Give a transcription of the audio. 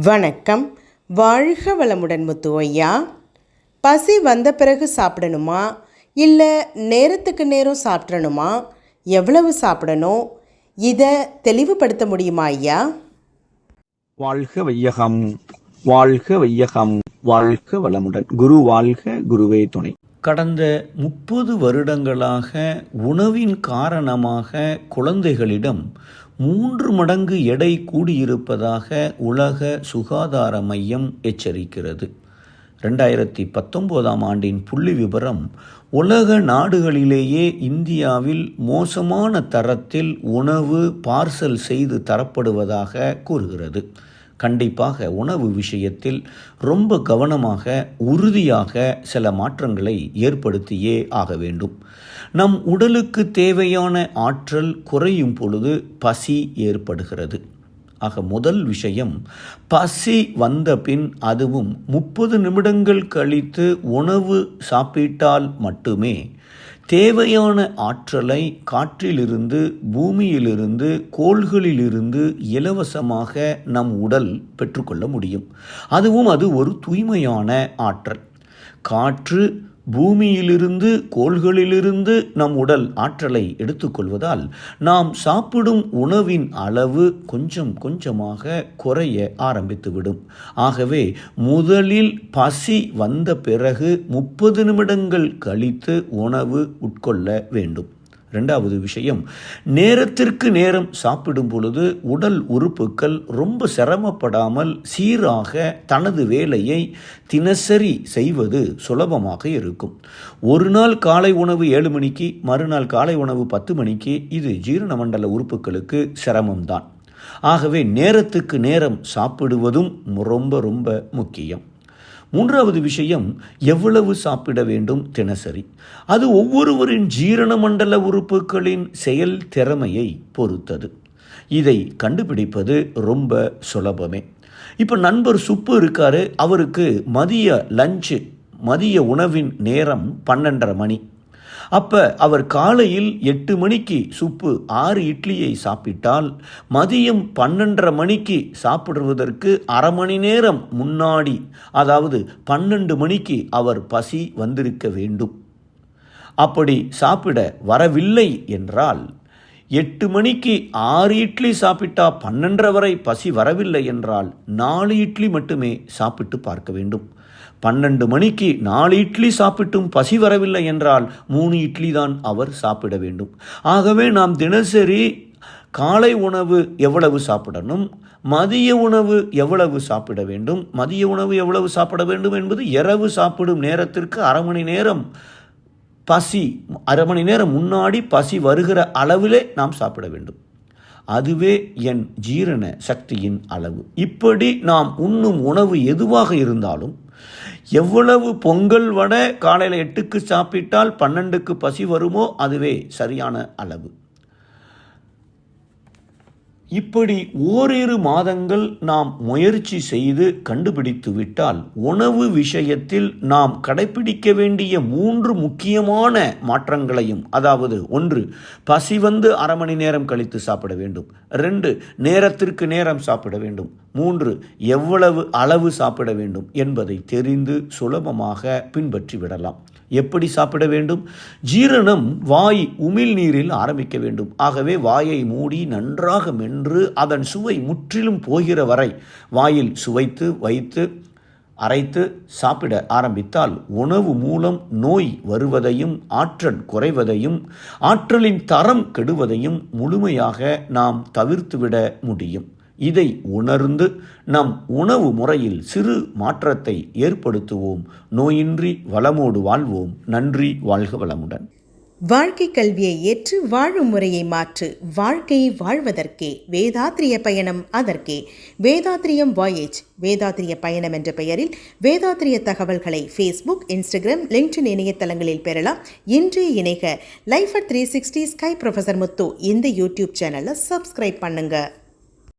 வணக்கம். வாழ்க வளமுடன் முத்து ஐயா பசி வந்த பிறகு சாப்பிடணுமா? இல்லை நேரத்துக்கு நேரம் சாப்பிட்றணுமா எவ்வளவு சாப்பிடணும்? இதை தெளிவுபடுத்த முடியுமா ஐயா? வாழ்க வையகம். வாழ்க வையகம். வாழ்க வளமுடன். குரு வாழ்க குருவே துணை. கடந்த முப்பது வருடங்களாக உணவின் காரணமாக குழந்தைகளிடம் மூன்று மடங்கு எடை கூடியிருப்பதாக உலக சுகாதார மையம் எச்சரிக்கிறது. ரெண்டாயிரத்தி பத்தொம்போதாம் ஆண்டின் புள்ளி விவரம் உலக நாடுகளிலேயே இந்தியாவில் மோசமான தரத்தில் உணவு பார்சல் செய்து தரப்படுவதாக கூறுகிறது. கண்டிப்பாக உணவு விஷயத்தில் ரொம்ப கவனமாக உறுதியாக சில மாற்றங்களை ஏற்படுத்தியே ஆக வேண்டும். நம் உடலுக்கு தேவையான ஆற்றல் குறையும் பொழுது பசி ஏற்படுகிறது. ஆக முதல் விஷயம் பசி வந்த பின் அதுவும் முப்பது நிமிடங்கள் கழித்து உணவு சாப்பிட்டால் மட்டுமே தேவையான ஆற்றலை காற்றிலிருந்து பூமியிலிருந்து கோள்களிலிருந்து இலவசமாக நம் உடல் பெற்றுக்கொள்ள முடியும். அதுவும் அது ஒரு தூய்மையான ஆற்றல். காற்று பூமியிலிருந்து கோள்களிலிருந்து நம் உடல் ஆற்றலை எடுத்துக்கொள்வதால் நாம் சாப்பிடும் உணவின் அளவு கொஞ்சம் கொஞ்சமாக குறைய ஆரம்பித்துவிடும். ஆகவே முதலில் பசி வந்த பிறகு முப்பது நிமிடங்கள் கழித்து உணவு உட்கொள்ள வேண்டும். ரெண்டாவது விஷயம் நேரத்திற்கு நேரம் சாப்பிடும் பொழுது உடல் உறுப்புகள் ரொம்ப சிரமப்படாமல் சீராக தனது வேலையை தினசரி செய்வது சுலபமாக இருக்கும். ஒரு நாள் காலை உணவு ஏழு மணிக்கு மறுநாள் காலை உணவு பத்து மணிக்கு இது ஜீரண மண்டல உறுப்புகளுக்கு சிரமம்தான். ஆகவே நேரத்துக்கு நேரம் சாப்பிடுவதும் ரொம்ப ரொம்ப முக்கியம். மூன்றாவது விஷயம் எவ்வளவு சாப்பிட வேண்டும் தினசரி? அது ஒவ்வொருவரின் ஜீரண மண்டல உறுப்புகளின் செயல் திறமையை பொறுத்தது. இதை கண்டுபிடிப்பது ரொம்ப சுலபமே. இப்போ நண்பர் சுப்பு இருக்காரு அவருக்கு மதிய லஞ்சு மதிய உணவின் நேரம் பன்னெண்டரை மணி. அப்போ அவர் காலையில் எட்டு மணிக்கு சுப்பு ஆறு இட்லியை சாப்பிட்டால் மதியம் பன்னெண்டரை மணிக்கு சாப்பிடுவதற்கு அரை மணி நேரம் முன்னாடி அதாவது பன்னெண்டு மணிக்கு அவர் பசி வந்திருக்க வேண்டும். அப்படி சாப்பிட வரவில்லை என்றால் எட்டு மணிக்கு ஆறு இட்லி சாப்பிட்டா பன்னெண்டரை வரை பசி வரவில்லை என்றால் நாலு இட்லி மட்டுமே சாப்பிட்டு பார்க்க வேண்டும். பன்னெண்டு மணிக்கு நாலு இட்லி சாப்பிட்டும் பசி வரவில்லை என்றால் மூணு இட்லி தான் அவர் சாப்பிட வேண்டும். ஆகவே நாம் தினசரி காலை உணவு எவ்வளவு சாப்பிடணும் மதிய உணவு எவ்வளவு சாப்பிட வேண்டும் மதிய உணவு எவ்வளவு சாப்பிட வேண்டும் என்பது இரவு சாப்பிடும் நேரத்திற்கு அரை மணி நேரம் பசி அரை மணி நேரம் முன்னாடி பசி வருகிற அளவிலே நாம் சாப்பிட வேண்டும். அதுவே என் ஜீரண சக்தியின் அளவு. இப்படி நாம் உண்ணும் உணவு எதுவாக இருந்தாலும் எவ்வளவு பொங்கல் வடை காலையில் எட்டுக்கு சாப்பிட்டால் பன்னெண்டுக்கு பசி வருமோ அதுவே சரியான அளவு. இப்படி ஓரிரு மாதங்கள் நாம் முயற்சி செய்து கண்டுபிடித்து விட்டால் உணவு விஷயத்தில் நாம் கடைபிடிக்க வேண்டிய மூன்று முக்கியமான மாற்றங்களையும் அதாவது ஒன்று பசி வந்து அரை மணி நேரம் கழித்து சாப்பிட வேண்டும். ரெண்டு நேரத்திற்கு நேரம் சாப்பிட வேண்டும். மூன்று எவ்வளவு அளவு சாப்பிட வேண்டும் என்பதை தெரிந்து சுலபமாக பின்பற்றி விடலாம். எப்படி சாப்பிட வேண்டும்? ஜீரணம் வாய் உமிழ் நீரில் ஆரம்பிக்க வேண்டும். ஆகவே வாயை மூடி நன்றாக மென்று அதன் சுவை முற்றிலும் போகிற வரை வாயில் சுவைத்து வைத்து அரைத்து சாப்பிட ஆரம்பித்தால் உணவு மூலம் நோய் வருவதையும் ஆற்றல் குறைவதையும் ஆற்றலின் தரம் கெடுவதையும் முழுமையாக நாம் தவிர்த்துவிட முடியும். இதை உணர்ந்து நம் உணவு முறையில் சிறு மாற்றத்தை ஏற்படுத்துவோம். நோயின்றி வளமோடு வாழ்வோம். நன்றி வாழ்க வளமுடன். வாழ்க்கை கல்வியை ஏற்று வாழும் முறையை மாற்று. வாழ்க்கையை வாழ்வதற்கே வேதாத்திரிய பயணம் அதற்கே. வேதாத்திரியம் வாயேஜ் வேதாத்திரிய பயணம் என்ற பெயரில் வேதாத்திரிய தகவல்களை ஃபேஸ்புக் இன்ஸ்டாகிராம் லிங்க்டின் இணையதளங்களில் பெறலாம். இன்று இணைக. Life at three sixty sky professor Muthu இந்த யூடியூப் சேனலை சப்ஸ்கிரைப் பண்ணுங்கள்